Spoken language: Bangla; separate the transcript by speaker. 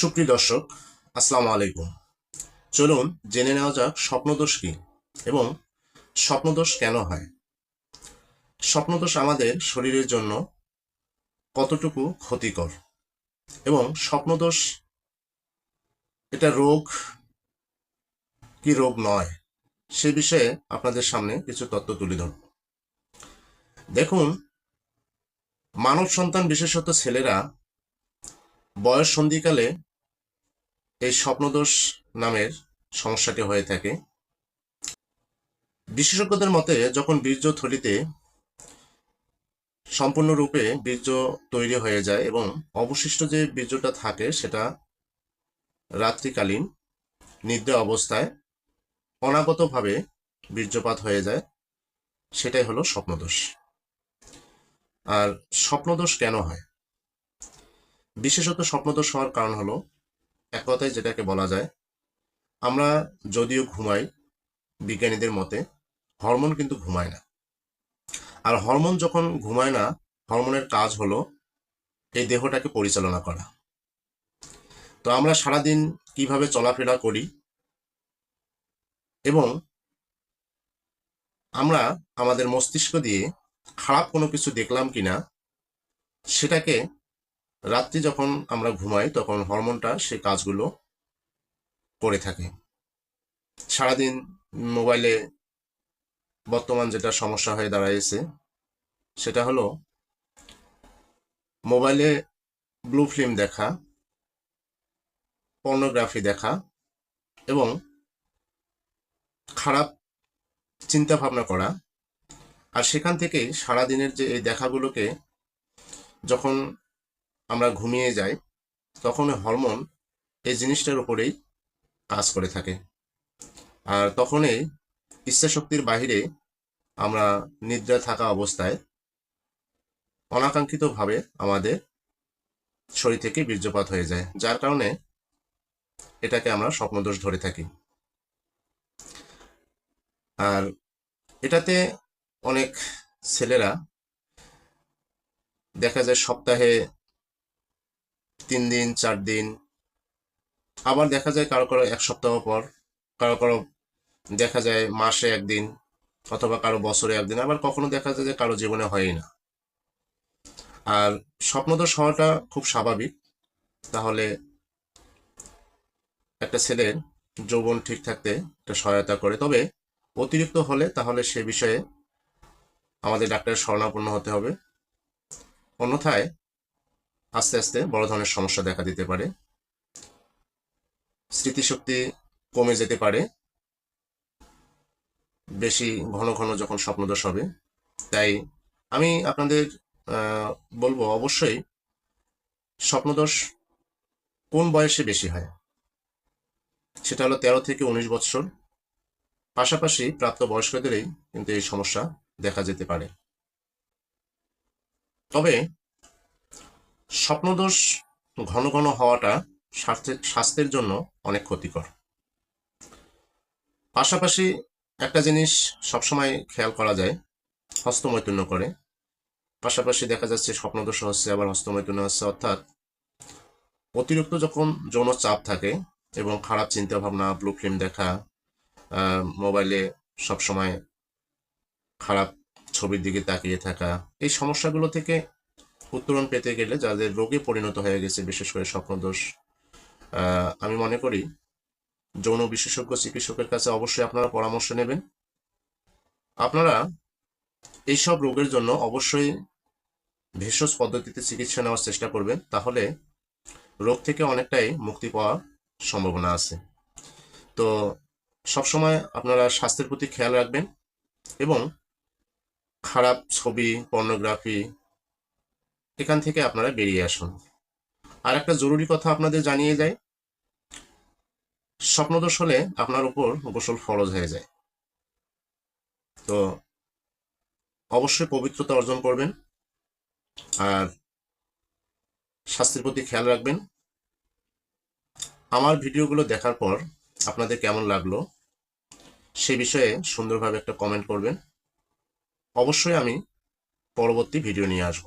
Speaker 1: সুপ্রিয় দর্শক, আসসালামু আলাইকুম। চলুন জেনে নেওয়া যাক স্বপ্নদোষ কি এবং স্বপ্নদোষ কেন হয়? স্বপ্নদোষ আমাদের শরীরের জন্য কতটুকু ক্ষতিকর এবং স্বপ্নদোষ এটা রোগ কি রোগ নয়, সে বিষয়ে আপনাদের সামনে কিছু তথ্য তুলে ধরব। দেখুন, মানব সন্তান বিশেষত ছেলেরা বয়স সন্ধিকালে এই স্বপ্নদোষ নামের সমস্যাটি হয়ে থাকে। বিশেষজ্ঞদের মতে, যখন বীর্য থলিতে সম্পূর্ণরূপে বীর্য তৈরি হয়ে যায় এবং অবশিষ্ট যে বীর্যটা থাকে সেটা রাত্রিকালীন নিদ্রা অবস্থায় অনাগতভাবে বীর্যপাত হয়ে যায়, সেটাই হলো স্বপ্নদোষ। আর স্বপ্নদোষ কেন হয়? বিশেষত স্বপ্নদোষ হওয়ার কারণ হলো এক কথায় যেটাকে বলা যায়, আমরা যদিও ঘুমাই বিজ্ঞানীদের মতে, হরমোন কিন্তু ঘুমায় না। আর হরমোন যখন ঘুমায় না, হরমোনের কাজ হলো এই দেহটাকে পরিচালনা করা। তো আমরা সারাদিন কীভাবে চলাফেরা করি এবং আমরা আমাদের মস্তিষ্ক দিয়ে খারাপ কোনো কিছু দেখলাম কিনা, সেটাকে রাত্রি যখন আমরা ঘুমাই, তখন হরমোনটা সে কাজগুলো করে থাকে। সারাদিন মোবাইলে বর্তমান যেটা সমস্যা হয়ে দাঁড়াইছে, সেটা হলো মোবাইলে ব্লু ফিল্ম দেখা, পর্নোগ্রাফি দেখা এবং খারাপ চিন্তা ভাবনা করা। আর সেখান থেকেই সারাদিনের যে এই দেখাগুলোকে যখন আমরা ঘুমিয়ে যাই তখন হরমোন এই জিনিসটার উপরেই কাজ করে থাকে। আর তখনই ইচ্ছা শক্তির বাহিরে আমরা নিদ্রা থাকা অবস্থায় অনাকাঙ্ক্ষিতভাবে আমাদের শরীর থেকে বীর্যপাত হয়ে যায়, যার কারণে এটাকে আমরা স্বপ্নদোষ ধরে থাকি। আর এটাতে অনেক ছেলেরা দেখা যায় সপ্তাহে তিন দিন, চার দিন। আবার দেখা যায় কারও কারও এক সপ্তাহ পর, কারও কারও দেখা যায় মাসে একদিন অথবা কারও বছরে একদিন। আবার কখনো দেখা যায় যে কারও জীবনে হয়ই না। আর স্বপ্নদোষ হওয়াটা খুব স্বাভাবিক। তাহলে একটা ছেলের যৌবন ঠিক থাকতে একটা সহায়তা করে। তবে অতিরিক্ত হলে তাহলে সে বিষয়ে আমাদের ডাক্তারের শরণাপন্ন হতে হবে। অন্যথায় আস্তে আস্তে বড় ধরনের সমস্যা দেখা দিতে পারে। স্মৃতিশক্তি কমে যেতে পারে। বেশি ঘন ঘন যখন স্বপ্নদোষ হবে। তাই আমি আপনাদের বলব অবশ্যই স্বপ্নদোষ কোন বয়সে বেশি হয়? সেটা হলো তেরো থেকে উনিশ বছর পাশাপাশি প্রাপ্ত বয়স্কদেরই কিন্তু এই সমস্যা দেখা যেতে পারে। তবে স্বপ্নদোষ ঘন ঘন হওয়াটা স্বাস্থ্যের জন্য অনেক ক্ষতিকর। পাশাপাশি একটা জিনিস সবসময় খেয়াল করা যায়, হস্তমৈথুন্য করে। পাশাপাশি দেখা যাচ্ছে স্বপ্নদোষ হচ্ছে, আবার হস্তমৈথুন্য হচ্ছে, অর্থাৎ অতিরিক্ত যখন যৌন চাপ থাকে এবং খারাপ চিন্তা ভাবনা ব্লু ফিল্ম দেখা মোবাইলে সবসময় খারাপ ছবির দিকে তাকিয়ে থাকা, এই সমস্যাগুলো থেকে উত্তরণ পেতে গেলে যাদের রোগে পরিণত হয়ে গেছে, বিশেষ করে স্বপ্নদোষ আমি মনে করি যৌন বিশেষজ্ঞ চিকিৎসকের কাছে অবশ্যই আপনারা পরামর্শ নেবেন। আপনারা এইসব রোগের জন্য অবশ্যই ভেষজ পদ্ধতিতে চিকিৎসা নেওয়ার চেষ্টা করবেন, তাহলে রোগ থেকে অনেকটাই মুক্তি পাওয়ার সম্ভাবনা আছে। তো সবসময় আপনারা স্বাস্থ্যের প্রতি খেয়াল রাখবেন এবং খারাপ ছবি, পর্নোগ্রাফি এখান থেকে আপনারা বেরিয়ে আসুন। আর একটা জরুরি কথা আপনাদের জানিয়ে যায় স্বপ্নদোষ হলে আপনার উপর গোসল ফরজ হয়ে যায়। তো অবশ্যই পবিত্রতা অর্জন করবেন। আর স্বাস্থ্যের প্রতি খেয়াল রাখবেন। আমার ভিডিওগুলো দেখার পর আপনাদের কেমন লাগল সে বিষয়ে সুন্দরভাবে একটা কমেন্ট করবেন। অবশ্যই আমি পরবর্তী ভিডিও নিয়ে আসব।